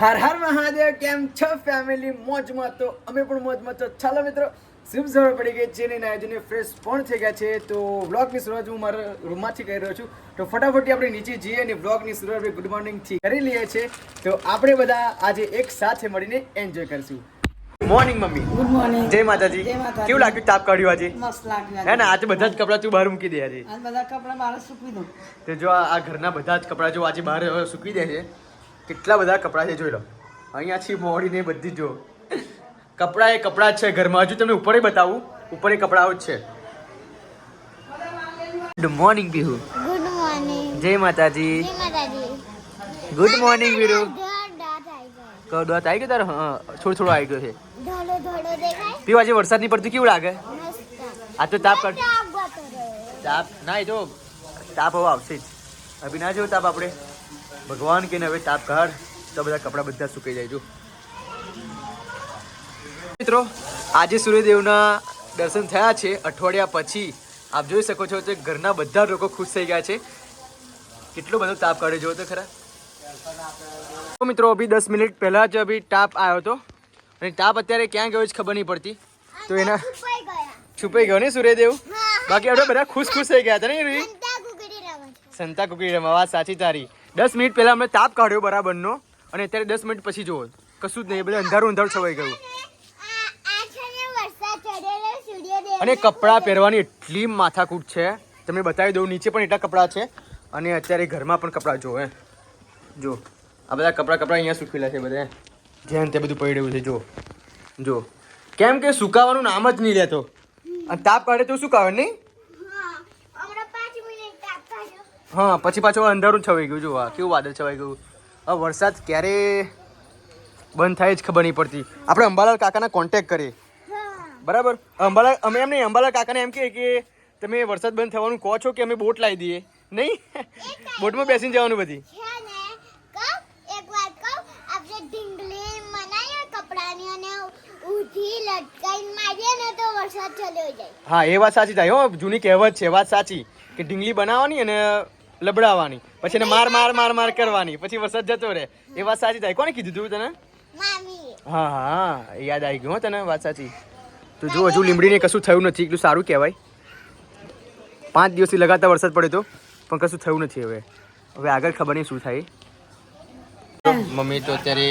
હર હર મહાદેવ કેમ છો ફેમિલી મોજમાં તો અમે પણ મોજમાં તો ચાલો મિત્રો શુભ સવાર પડી ગઈ છે ને નાયજને ફ્રેશ પણ થઈ ગયા છે. તો વ્લોગની શરૂઆત હું મારા રૂમમાંથી કરી રહ્યો છું. તો ફટાફટ આપણે નીચે જઈએ અને વ્લોગની શરૂઆત આપણે ગુડ મોર્નિંગથી કરી લઈએ છીએ. તો આપણે બધા આજે એક સાથે મળીને એન્જોય કરીશું. Morning mummy. ગુડ મોર્નિંગ જય માતાજી. કેવું લાગ્યું તાપ કાઢ્યું આજે? મસ્ત લાગ્યું હે ને આજે બધા જ કપડાં તું બહાર મૂકી દે આજે. બધા કપડા બહાર સૂકવી દઉં. તો જો આ ઘરના બધા જ કપડાં જો આજે બહાર સૂકવી દે છે. કેટલા બધા કપડાં છે જોઈ લો. અહીંયાથી મોડીને બધી જ. કપડાં એ કપડાં જ છે ઘરમાં. હજુ તમને ઉપર બતાવું. ઉપર એ કપડાઓ જ છે. Good morning Pihu good morning જય માતાજી. જય માતાજી. ગુડ મોર્નિંગ વીરુ કહો દોત આવી ગયો તારો? હા થોડો થોડો આવી ગયો છે. પીવા જે વરસાદ નહીં પડતું કેવું લાગે? આ તો તાપ તાપ ના એ તો તાપ હવે આવશે જ. અભી ના જેવો તાપ આપણે. ભગવાન કે હવે તાપ કાઢ તો બધા કપડાં બધા સુકાઈ જાય જો. મિત્રો આજે સૂર્યદેવના દર્શન થયા છે અઠવાડિયા પછી. આપ જોઈ શકો છો કે ઘરના બધા લોકો ખુશ થઈ ગયા છે. કેટલો બધો તાપ કાઢે જો તો ખરા. તો મિત્રો અભી દસ મિનિટ પહેલાં જ અભી તાપ આવ્યો હતો. અને તાપ અત્યારે ક્યાં ગયો છે ખબર નહીં પડતી. તો એના છુપાઈ ગયો. ને સૂર્યદેવ? બાકી આપણે બધા ખુશ ખુશ થઈ ગયા હતા ને સંતા કુકડી રમવા વાત સાચી તારી. દસ મિનિટ પહેલા અમે તાપ કાઢ્યો બરાબરનો અને અત્યારે દસ મિનિટ પછી જુઓ. કશું જ નહીં બધું અંધારું અંધારું છવાઈ ગયું. અને કપડાં પહેરવાની એટલી માથાકૂટ છે. તમે બતાવી દઉં, નીચે પણ એટલા કપડાં છે. અને અત્યારે ઘરમાં પણ કપડાં જો જો આ બધા કપડાં કપડાં અહીંયા સૂકવેલા છે બધા. જેમ તે બધું પડ્યું છે જો જો કેમ કે સુકાવાનું નામ જ નહીં લેતો. અને તાપ કાઢે તો સુકાવે નહીં હા હમણાં પાંચ મિનિટ તાપ કાઢ્યો હા, પછી પાછું અંધારું છવાઈ ગયું જો આ કેવું વાદળ છવાઈ ગયું. હવે વરસાદ ક્યારે બંધ થાય જ ખબર નહીં પડતી. આપણે અંબાલાલ કાકાના કોન્ટેક કરીએ. બરાબર? અંબાલાલ, અમે એમ નહીં, અંબાલાલ કાકાને એમ કહીએ કે તમે વરસાદ બંધ થવાનું કહો છો કે અમે બોટ લાવી દઈએ. નહીં? બોટમાં બેસીને જવાનું બધી. કહું કહું હા, એ વાત સાચી થાય. હો, જૂની કહેવત છે વાત સાચી કે ઢીંગલી બનાવવાની અને લબડાવવાની. પછી એને માર માર માર માર કરવાની. પછી વરસાદ જતો રહે. એ વાત સાચી થાય. કોને કીધું તું તને? મામી હા હા. યાદ આવી ગયું હો તને વાત સાચી. તો જો હજુ લીમડીને કશું થયું નથી. એટલું સારું કહેવાય. પાંચ દિવસથી લગાતાર વરસાદ પડ્યો તો પણ કશું થયું નથી હવે. હવે આગળ ખબર નહીં શું થાય. મમ્મી તો અત્યારે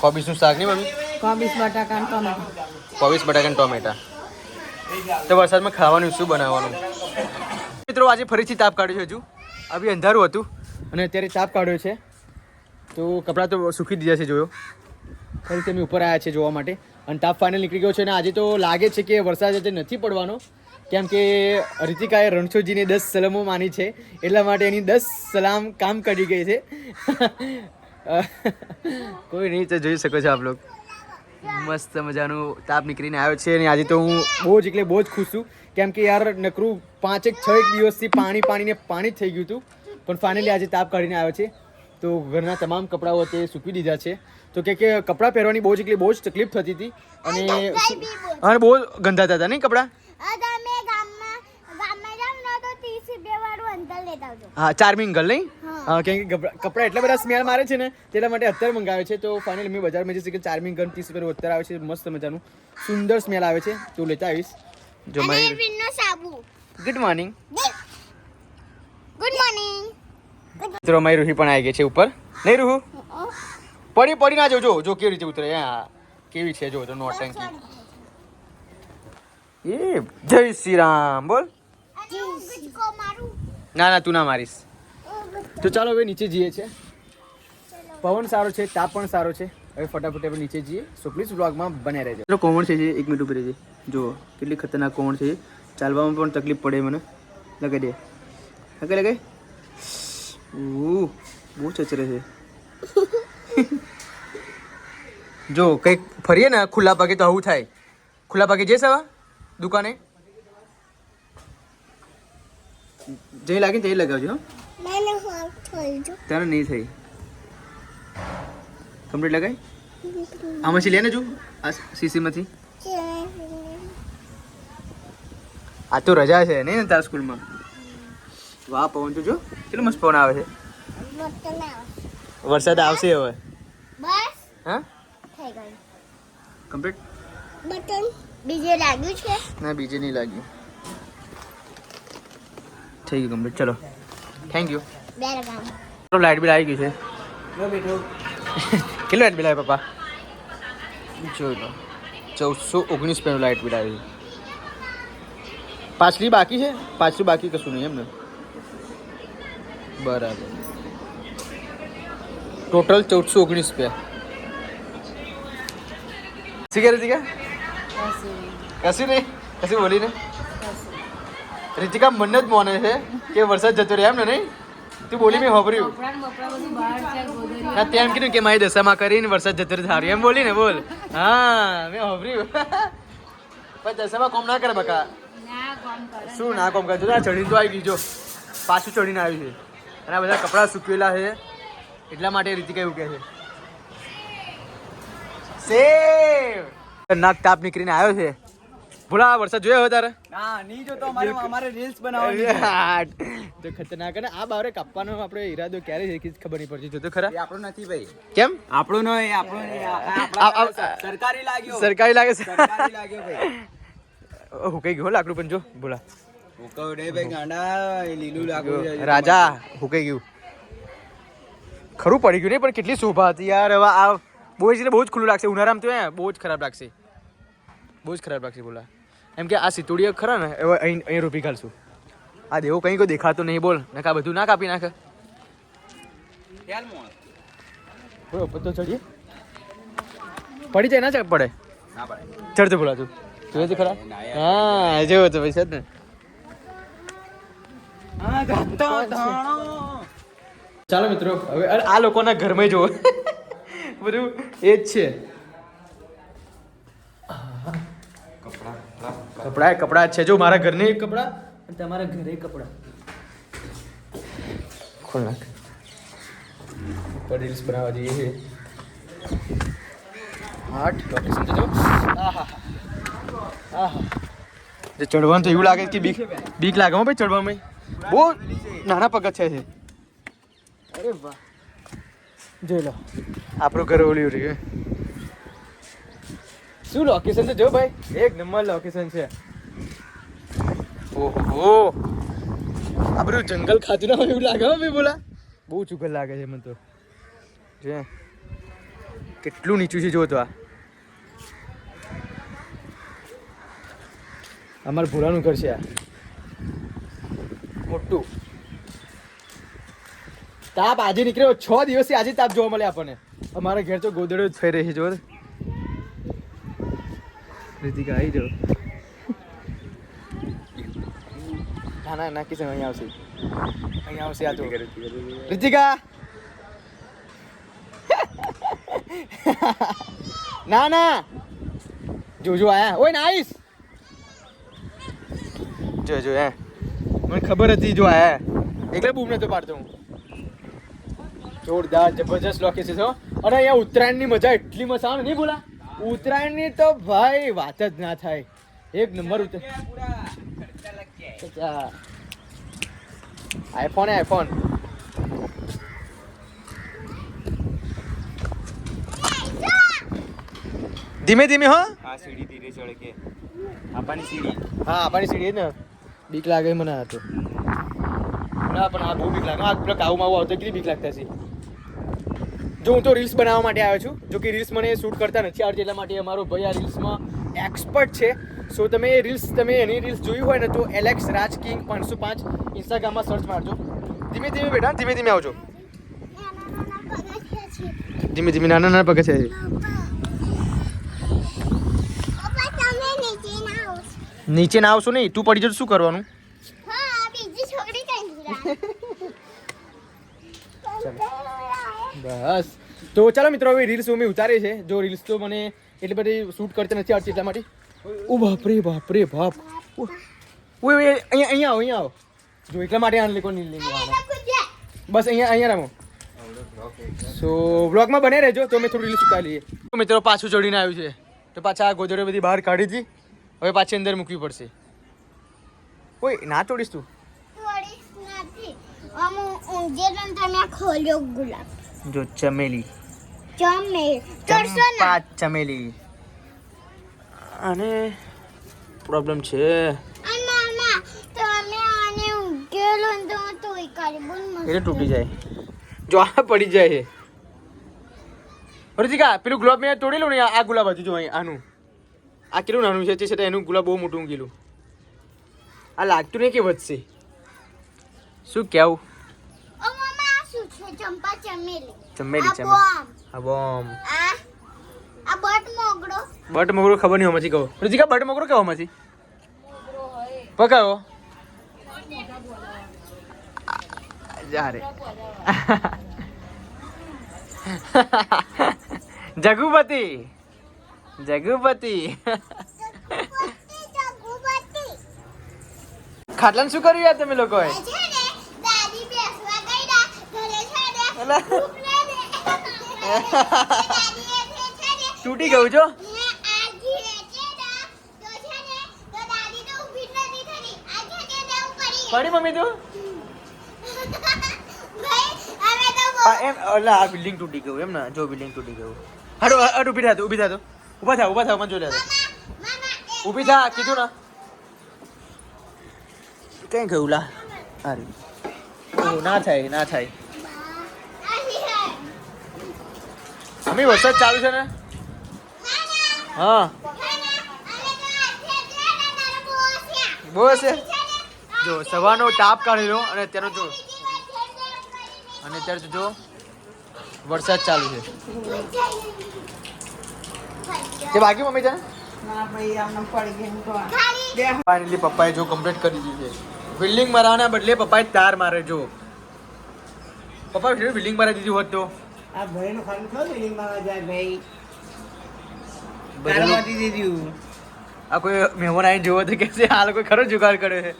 કોબીસનું શાક નહીં મમ્મી? કોબીસ બટાકા ટોમેટા. કોબીસ બટાકા ટોમેટા. તો વરસાદમાં ખાવાનું શું બનાવવાનું? મિત્રો આજે ફરીથી તાપ કાઢ્યું છે હજુ. અભી અંધારું હતું. અને અત્યારે તાપ કાઢ્યો છે. તો કપડાં તો સૂકી દીધા છે, જોયો. ફરી અમે ઉપર આવ્યા છે જોવા માટે. અને તાપ ફાઇનલ નીકળી ગયો છે અને આજે તો લાગે છે કે વરસાદ આજે નથી પડવાનો. કેમ કે હૃતિકાએ રણછોડજીને દસ સલામો માની છે. એટલા માટે એની દસ સલામ કામ કરી ગઈ છે. કોઈ નહીં, તો જોઈ શકો છો આપ લોકો મસ્ત મજાનું તાપ નીકળીને આવ્યો છે અને આજે તો હું બહુ જ એટલે બહુ જ ખુશ છું. કેમ કે યાર નકરું પાંચેક છ એક દિવસથી પાણી પાણીને પાણી જ થઈ ગયું હતું. પણ ફાઇનલી આજે તાપ કાઢીને આવ્યો છે. તો ઘરના તમામ કપડાઓ તે સૂકવી દીધા છે. તો કે કે કપડાં પહેરવાની બહુ જ એટલે બહુ જ તકલીફ થતી હતી. અને. અને બહુ ગંધાતા હતા નહીં કપડાં? હા ચાર્મિંગ ગર્લ નહીં? હા. કેમ કે કપડા કપડાં એટલા બધા સ્મેલ મારે છે ને તેના માટે અત્યારે મંગાવે છે. તો ફાઇનલી મેં બજારમાં જઈશ કે ચાર્મિંગ ગન ત્રીસ રૂપિયા અત્યારે આવે છે. મસ્ત મજાનું. સુંદર સ્મેલ આવે છે. તો લેતા આવીશ. જો મારી વિનનો સાબુ. ગુડ મોર્નિંગ ગુડ મોર્નિંગ મિત્રો મારી રૂહી પણ આવી ગઈ છે ઉપર. નહીં રૂહુ? પડી પડી ના જો જો કેવી રીતે ઉતરે. હા કેવી છે જો તો નોટંકી એ જય શ્રી રામ બોલ. ના ના તું ના મારીશ. તો ચાલો હવે નીચે જઈએ છે. પવન સારો છે તાપ પણ સારો છે. હવે ફટાફટ હવે નીચે જઈએ. સો પ્લીઝ વ્લોગમાં બને રહેજો. કોમન કોમણ છે એક મિનિટ ઉપર રહેજે. જો કેટલી ખતરનાક કોણ છે ચાલવામાં પણ તકલીફ પડે મને. લગાવી દે. લગાઈ લગાઈ. ઉ બહુ ચચરે છે. જો કંઈક ફરીએ ને ખુલ્લા ભાગે તો આવું થાય. ખુલ્લા ભાગે જઈશ હવે દુકાને? જે લાગે ને તે લગાવજો તારે નહીં થઈ. કમ્પ્લીટ લગાઈ? આમાંથી લે ને જો આ સીસીમાંથી. આ તો રજા છે નહીં ને તારા સ્કૂલમાં? વાહ પવન તો જો કેટલો મસ્ત પવન આવે છે. વરસાદ આવશે હવે. બસ. હા? થઈ ગયું. કમ્પ્લીટ બટન બીજે લાગ્યું છે. ના બીજે નહીં લાગ્યું. થઈ ગયું કમ્પ્લીટ ચલો. થેન્ક યુ રકામ લાઇટ બિલ આવી ગયું છે. કેટલું લાઇટ બિલ આવે પપ્પા? જોઈ લો ચૌદસો ઓગણીસ પેનું લાઇટ બિલ આવ્યું. પાછલી બાકી છે? પાછલી બાકી કશું નહીં એમ ને બરાબર. ટોટલ ચૌદસો ઓગણીસ રૂપિયા. શી કરે રીતિકા કશું નહીં? કશું બોલી ને? રીતિકા, મને જ મોને છે કે વરસાદ જતો રહે એમ ને નહીં? તું બોલી મેં હોભર્યું. ના તેમ કીધું કે મારી દશામાં કરીને વરસાદ જતો રહે સારું એમ બોલી ને બોલ. હા, મેં હોભર્યું. પણ દશામાં કોમ ના કરે બકા. શું ના કોમ કરે જો ચડીને તો આવી ગઈ જો પાછું ચડીને આવ્યું છે અને આ બધા કપડાં સૂકવેલા છે એટલા માટે રીતિકા એવું કહે છે સેવ નાક તાપ નીકળીને આવ્યો છે ભૂલા વરસાદ જોયો હવે તારે ના નહીં જોતો અમારે અમારે રીલ્સ બનાવવાની. તો ખતરનાક અને આ બારે કાપવાનો આપણે ઈરાદો ક્યારે છે ખબર નહીં પડતી જોતો ખરા આપણો નથી ભાઈ કેમ આપણો નો આપણો સરકારી લાગ્યો સરકારી લાગે સરકારી લાગ્યો ભાઈ હું ગયું લાકડું પણ જો લાગુ રાજા હુકાઈ ગયું. ખરું પડી ગયું નહીં પણ કેટલી શોભા હતી યાર. હવે આ બહુ જ બહુ જ ખુલ્લું લાગશે ઉનાળામાં તો બહુ જ ખરાબ લાગશે બહુ જ ખરાબ લાગશે બોલા. એમ કે આ સિતુડીઓ ખરા ને હવે અહીં અહીં રૂપી ઘાલશું. આ દેવો કંઈ કોઈ દેખાતો નહીં બોલ. ને આ બધું ના કાપી નાખે. તો ચડીએ પડી જાય ના ચડ પડે. ના પડે. ચડતો બોલા તું. જોયે તો ખરા? હા જેવો તો પૈસા જ ને? હા, ધાણો. ચાલો મિત્રો હવે અરે આ લોકોના ઘરમાં જોવો બધું એ જ છે. કપડા કપડા છે. જો મારા ઘરની એક કપડા અને તમારા ઘરે કપડા. ખોલ નાખ. ઉપર રીલ્સ બનાવવા જઈએ. છે આઠ લોકેશન તો જો. આહા જે ચડવાનું તો એવું લાગે કે બીક બીક લાગે હો ભાઈ ચડવામાં બહુ નાના પગથિયા છે અરે વાહ. જોઈ લો. આપણું ઘર ઓલ્યું રહ્યું શું લોકેશન છે? જો ભાઈ એક નંબર લોકેશન છે. ઓહો. આપણું જંગલ ખાતું ના હોય એવું લાગે હો ભાઈ બોલા. બહુ ચુગલ લાગે છે મને તો. જે. કેટલું નીચું છે જો તો આ. અમારા ભૂરાનું ઘર છે આ. મોટું. તાપ આજે નીકળ્યો. છ દિવસથી આજે તાપ જોવા મળે આપણને. અમારા ઘેર તો ગોદડો જ થઈ રહી છે રીતિક આવી જાઓ. ના ના ના છે અહીંયા આવશે. અહીંયા આવશે આ તો. રીતિકા ના ના! જો જો આયા. ઓય નાઈસ! જો જો હે. મને ખબર હતી જો આ એટલે બૂમ નતો પાડતો હું. જોરદાર જબરજસ્ત લોકેશન છે હો. અને અહીંયા ઉત્તરાયણની મજા એટલી મસ્ત આવે નહીં બોલા ઉત્તરાયણની તો ભાઈ વાત જ ના થાય. એક નંબર આઈફોન આઈફોન ધીમે ધીમે હો. આ સીડી ધીરે ચડે કે? આપવાની સીડી. હા આપણી સીડી ને. બીક લાગે મને આ તો. ના પણ આ બહુ બીક લાગે. આ પેલા કાઉ માવું આવતો કેટલી બીક લાગતા છે જો હું તો રીલ્સ બનાવવા માટે આવ્યો છું. જો કે રીલ્સ મને શૂટ કરતા નથી આવડતી એટલા માટે અમારો ભાઈ આ રીલ્સમાં એક્સપર્ટ છે. સો તમે એ રીલ્સ તમે એની રીલ્સ જોઈ હોય ને તો એલેક્સ રાજ કિંગ પાંચસો પાંચ ઇન્સ્ટાગ્રામમાં સર્ચ મારજો. ધીમે ધીમે બેટા ધીમે ધીમે આવજો. પગથિયા ધીમે ધીમે નાના નાના પગે છે પપ્પા તમે નીચે ના આવો છો. નીચે ના આવશો નહીં તું પડી જશે શું કરવાનું? હા બીજી છોકરી કઈ બસ. તો ચાલો મિત્રો હવે રીલ્સ અમે ઉતારીએ છે જો રીલ્સ તો મને એટલી બધી શૂટ કરતી નથી આવતી એટલા માટે. ઓ બાપરે બાપરે બાપ. ઓ. ઓય ઓય, અહીંયા અહીંયા આવો અહીંયા આવો. જો એટલા માટે આને લેકો આવવાના. બસ અહીંયા અહીંયા રમો. સો બ્લોગમાં બને રહેજો તો મેં થોડું રીલ્સ ઉતારી લઈએ તો મિત્રો પાછું ચડીને આવ્યું છે. તો પાછા આ ગોદડો બધી બહાર કાઢી હતી. હવે પાછી અંદર મૂકવી પડશે. કોઈ ના તોડીશ તું. જો ચમેલી. ચમે કરશો ને? ચંપા ચમેલી. અને પ્રોબ્લેમ છે એટલે તૂટી જાય. જો આ પડી જાય રુચિકા પેલું ગુલાબ મેં તોડી લઉં ને આ ગુલાબ હતું જો અહીં આનું. આ કેટલું નાનું છે? તે છતાં એનું ગુલાબ બહુ મોટું ઊંઘેલું આ લાગતું નહીં કે વધશે? શું આ બટ મોગરો. ખબર નહીં હોમાંથી કહો. રુચિકા બટ મોગરો કહેવા માંથી પકાવો. જગુપતિ. જગુપતિ. જગુબતી શું કર્યું યાર તમે લોકોએ? તૂટી ગયું છો થતી. પડી મમ્મી તું? એમ એટલે આ બિલ્ડિંગ તૂટી ગયું એમ ને જો બિલ્ડિંગ તૂટી ગયું. હાડો હાડ ઊભી થતું ઊભી ઊભી થા તું. ઊભા થા ઊભા થા, મને જોઈ લે ઊભી થા, કીધું ને. કઈ ગયું લા ઓ, ના થાય ના થાય. મમ્મી, વરસાદ ચાલુ છે ને? હા. હશે? જો, સવારનો તાપ કાઢેલો અને તેનો જો. અને અત્યારે જો, વરસાદ ચાલુ છે. તે બાકી મમ્મી ત્યાં ના? ભાઈ આમને પડી ગઈ તો આ. ફાઇનલી પપ્પાએ જો કમ્પ્લીટ કરી દીધી છે. બિલ્ડિંગ મારવાના બદલે પપ્પાએ તાર મારે જો. પપ્પા બિલ્ડિંગ મારા દીધી હોત તો? આ ભાઈનો ખાલી થયો બિલ્ડિંગ એની મારા જાય ભાઈ? દીધું. આ કોઈ મહેમાન આવીને જોવો તો કે છે આ લોકો ખરો જુગાડ કર્યો છે.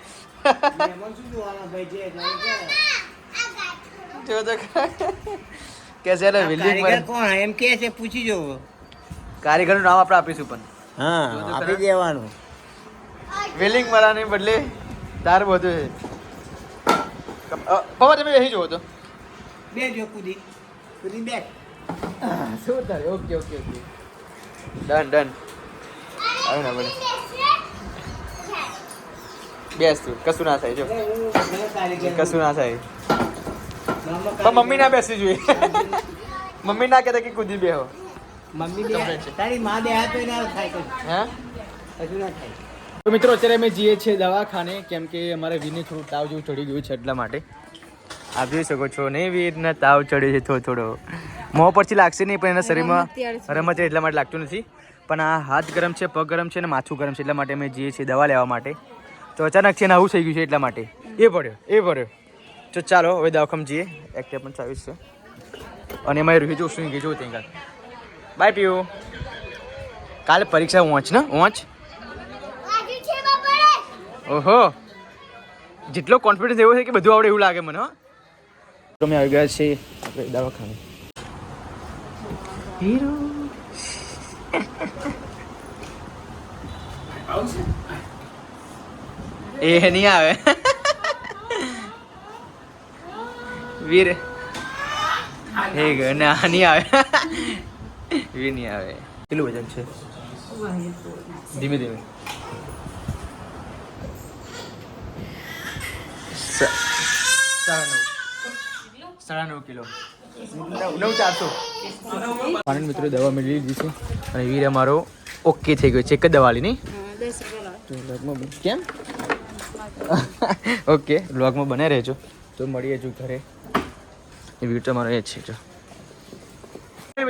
મહેમાન શું જોવાના ભાઈ છે કે જો તો કે છે એટલે બિલ્ડિંગ કારીગર કોણ? એમ કે છે પૂછી જોવો. કારીગરનું નામ આપણે આપીશું પણ. હા આપી દેવાનું. વેલિંગ મારાને બદલે તાર બધું છે પપ્પા તમે અહીં જુઓ તો. બે જો કુદી. કુદી બે. શું તારે okay okay okay. Done done આવે ને બને બેસ તું. કશું ના થાય જો. કશું ના થાય. પણ મમ્મી ના બેસી જોઈએ. મમ્મી ના કહેતા કે કુદી બેહો. મમ્મી તારી માં તો ના થાય કશું. હે? ના થાય. તો મિત્રો અત્યારે અમે જઈએ છીએ દવાખાને કેમ કે અમારે વીરને થોડું તાવ જેવું ચડી ગયું છે એટલા માટે. આપ જોઈ શકો છો ને વીરને તાવ ચડ્યો છે થોડો થોડો. મોં પરથી લાગશે નહીં પણ એના શરીરમાં રમત છે. એટલા માટે લાગતું નથી. પણ આ હાથ ગરમ છે પગ ગરમ છે અને માથું ગરમ છે એટલા માટે અમે જઈએ છીએ દવા લેવા માટે. તો અચાનક છે ને આવું થઈ ગયું છે એટલા માટે. એ પડ્યો એ પડ્યો. તો ચાલો હવે દવાખામ જઈએ. એક્ટિવ પણ ચાવીસ છે. અને એમાં રૂહી શું જોઉં ત્યાં બાય પીયુ કાલે પરીક્ષા વોંચ ને? વોંચ? ઓહો. જેટલો કોન્ફિડન્સ એવો છે કે બધું આવડે એવું લાગે મને તમે આવી ગયા છે આપણે દવાખાને. હીરો. એ નહીં આવે. વીર. હે ગ ના નહીં આવે. વીર નહીં આવે. કેટલું વજન છે? ધીમે ધીમે. સાડા નવ સાડા નવ કિલો. નવ ચારસો. આનંદ મિત્રો દવા મેળવી લીધી છે અને વીર અમારો ઓકે થઈ ગયો છે એક જ દવા vlogમાં કેમ? ઓકે બ્લોગમાં બને રહેજો. તો મળીએ જો ઘરે. એ વીર તમારો એ છે જો.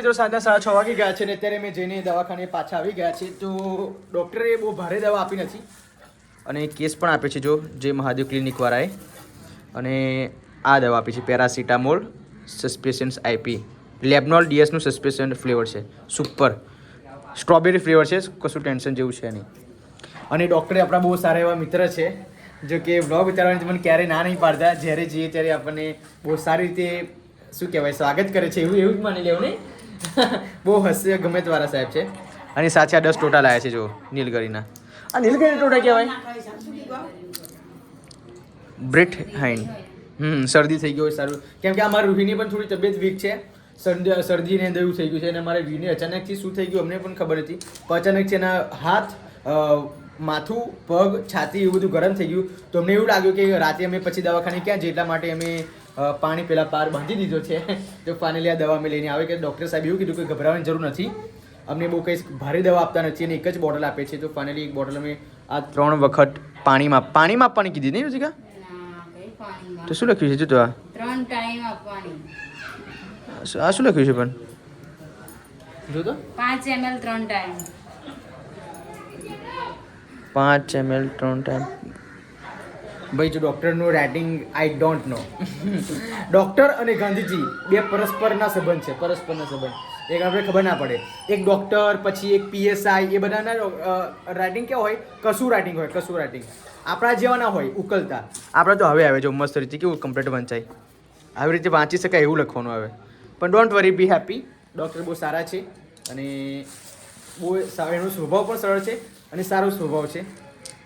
મિત્રો સાંજના સાડા છ વાગી ગયા છે ને અત્યારે મેં જઈને દવાખાને પાછા આવી ગયા છે. તો ડૉક્ટરે બહુ ભારે દવા આપી નથી. અને કેસ પણ આપે છે જો, જે મહાદેવ ક્લિનિક વાળાએ. અને આ દવા આપી છે, પેરાસિટામોલ સસ્પેશન્સ આઈપી લેબનોલ ડીએસનું સસ્પેશન ફ્લેવર છે, સુપર. સ્ટ્રોબેરી ફ્લેવર છે, કશું ટેન્શન જેવું છે નહીં. અને ડૉક્ટરે આપણા બહુ સારા એવા મિત્ર છે, જો કે વ્લોગ ઉતારવાની મને ક્યારેય ના નહીં પાડતા. જ્યારે જઈએ ત્યારે આપણને બહુ સારી રીતે, શું કહેવાય, સ્વાગત કરે છે, એવું એવું જ માની લેવું નહીં. બહુ હાસ્ય ગમે તમારા સાહેબ છે. અને સાથે આ દસ ટોટા લાયા છે જો નીલગરીના આ નીલગરી ટોટા કહેવાય? બ્રિટ હાઇન. હમ શરદી થઈ ગઈ હોય સારું. કેમ કે અમારી રૂહીની પણ થોડી તબિયત વીક છે. શરદી શરદીને એવું થઈ ગયું છે. અને મારે વીને અચાનકથી શું થઈ ગયું અમને પણ ખબર હતી. અચાનક છે એના હાથ માથું પગ છાતી એવું બધું ગરમ થઈ ગયું. તો અમને એવું લાગ્યું કે રાતે અમે પછી દવાખાને ક્યાં જઈએ એટલા માટે અમે પાણી પહેલાં પાર બાંધી દીધો છે. તો ફાઇનલી આ દવા અમે લઈને આવે કે ડૉક્ટર સાહેબ એવું કીધું કે ગભરાવાની જરૂર નથી. અમને બહુ કંઈ ભારે દવા આપતા નથી અને એક જ બોટલ આપે છે. તો ફાઇનલી એક બોટલ અમે આ ત્રણ વખત પાણીમાં પાણીમાં આપવાની કીધી નહીં રુચિકા તો શું લખ્યું છે? જો તો આ. ત્રણ ટાઈમ આપવાની. આ શું લખ્યું છે પણ? જો તો. પાંચ એમએલ ત્રણ ટાઈમ પાંચ એમએલ ત્રણ ટાઈમ ભાઈ, જો ડૉક્ટરનું writing I don't know doctor અને ગાંધીજી બે પરસ્પરના સંબંધ છે, પરસ્પરના સંબંધ. એક આપણે ખબર ના પડે. એક ડૉક્ટર પછી એક પીએસઆઈ એ બધાના રાઇટિંગ કેવું હોય? કશું રાઇટિંગ હોય, કશું રાઇટિંગ આપણા જેવાના હોય, ઉકલતા. આપણે તો હવે આવે, જો મસ્ત રીતે કેવું કમ્પ્લીટ વંચાય. આવી રીતે વાંચી શકાય એવું લખવાનું આવે. પણ don't worry be happy doctor બહુ સારા છે અને બહુ એનો સ્વભાવ પણ સરળ છે. અને સારો સ્વભાવ છે.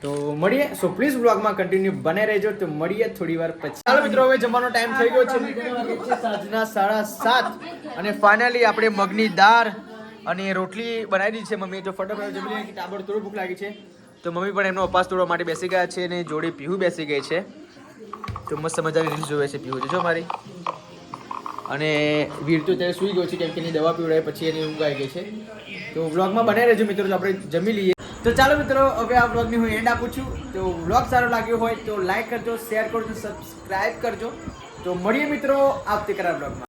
તો મળીએ. સો પ્લીઝ બ્લોગમાં કન્ટિન્યુ બને રહેજો. તો મળીએ થોડી વાર પછી. ચાલો મિત્રો, હવે જમવાનો ટાઈમ થઈ ગયો છે. સાંજના સાડા સાત. અને ફાઇનલી આપણે મગની દાળ અને રોટલી બનાવી દીધી છે મમ્મીએ. તો ફટાફટ જમી લઈએ. તાબડતોડ ભૂખ લાગી છે. તો મમ્મી પણ એમનો અપાસ તોડવા માટે બેસી ગયા છે અને જોડે પીહુ બેસી ગઈ છે. તો મસ્ત મજાની રીલ્સ જોવે છે પીહુ. જો મારી. અને વીર તો ત્યારે સૂઈ ગયો છે કેમ કે એની દવા પીવડાય પછી એની ઊંઘ આવી ગઈ છે. તો વ્લોગમાં બનાવી રહેજો મિત્રો. આપણે જમી લઈએ. તો ચાલો મિત્રો, હવે આ વ્લોગની હું એન્ડ આપું છું. તો વ્લોગ સારો લાગ્યો હોય તો લાઈક કરજો શેર કરજો સબસ્ક્રાઈબ કરજો. તો મળીએ મિત્રો આવતીકાલ વ્લોગમાં